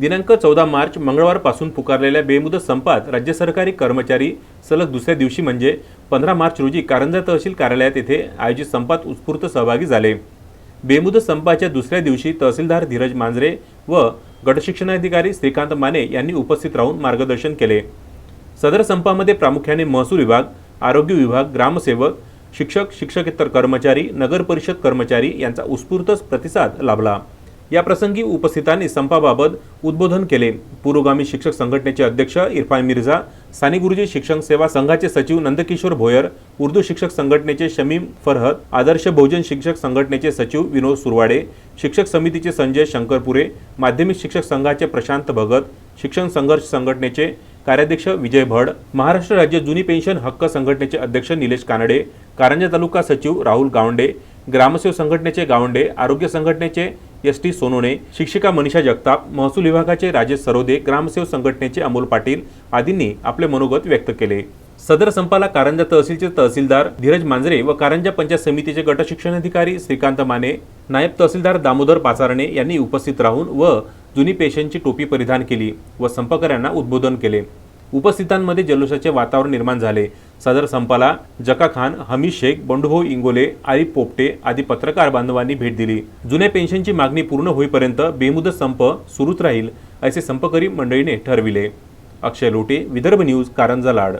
दिनांक चौदा मार्च मंगळवारपासून पुकारलेल्या बेमुदत संपात राज्य सरकारी कर्मचारी सलग दुसऱ्या दिवशी म्हणजे पंधरा मार्च रोजी कारंजा तहसील कार्यालयात येथे आयोजित संपात उत्स्फूर्त सहभागी झाले. बेमुदत संपाच्या दुसऱ्या दिवशी तहसीलदार धीरज मांजरे व गटशिक्षणाधिकारी श्रीकांत माने यांनी उपस्थित राहून मार्गदर्शन केले. सदर संपामध्ये प्रामुख्याने महसूल विभाग आरोग्य विभाग ग्रामसेवक शिक्षक शिक्षकेतर कर्मचारी नगर परिषद कर्मचारी यांचा उत्स्फूर्त प्रतिसाद लाभला. या प्रसंगी उपस्थितांनी संपाबाबत उद्बोधन केले. पुरोगामी शिक्षक संघटनेचे अध्यक्ष इरफान मिर्झा साने गुरुजी शिक्षण सेवा संघाचे सचिव नंदकिशोर भोयर उर्दू शिक्षक संघटनेचे शमीम फरहत आदर्श बहुजन शिक्षक संघटनेचे सचिव विनोद सुरवाडे शिक्षक समितीचे संजय शंकरपुरे माध्यमिक शिक्षक संघाचे प्रशांत भगत शिक्षण संघर्ष संघटनेचे कार्याध्यक्ष विजय भड महाराष्ट्र राज्य जुनी पेन्शन हक्क संघटनेचे अध्यक्ष निलेश कानडे कारंजा तालुका सचिव राहुल गावंडे ग्रामसेवक संघटनेचे गावंडे आरोग्य संघटनेचे एस टी सोनोने शिक्षिका मनीषा जगताप महसूल विभागाचे राजेश सरोदे ग्रामसेवक संघटनेचे अमोल पाटील आदींनी आपले मनोगत व्यक्त केले. सदर संपाला कारंजा तहसीलचे तहसीलदार धीरज मांजरे व कारंजा पंचायत समितीचे गट शिक्षणाधिकारी श्रीकांत माने नायब तहसीलदार दामोदर पाचारणे यांनी उपस्थित राहून व जुनी पेशंटची टोपी परिधान केली व संपकऱ्यांना उद्बोधन केले. उपस्थितांमध्ये जल्लोषाचे वातावरण निर्माण झाले. सदर संपाला जका खान हमी शेख बंडूभाऊ इंगोले आरिफ पोपटे आदी पत्रकार बांधवांनी भेट दिली. जुन्या पेन्शनची मागणी पूर्ण होईपर्यंत बेमुदत संप सुरूच राहील असे संपकरी मंडळीने ठरविले. अक्षय लोटे विदर्भ न्यूज कारंजा लाड.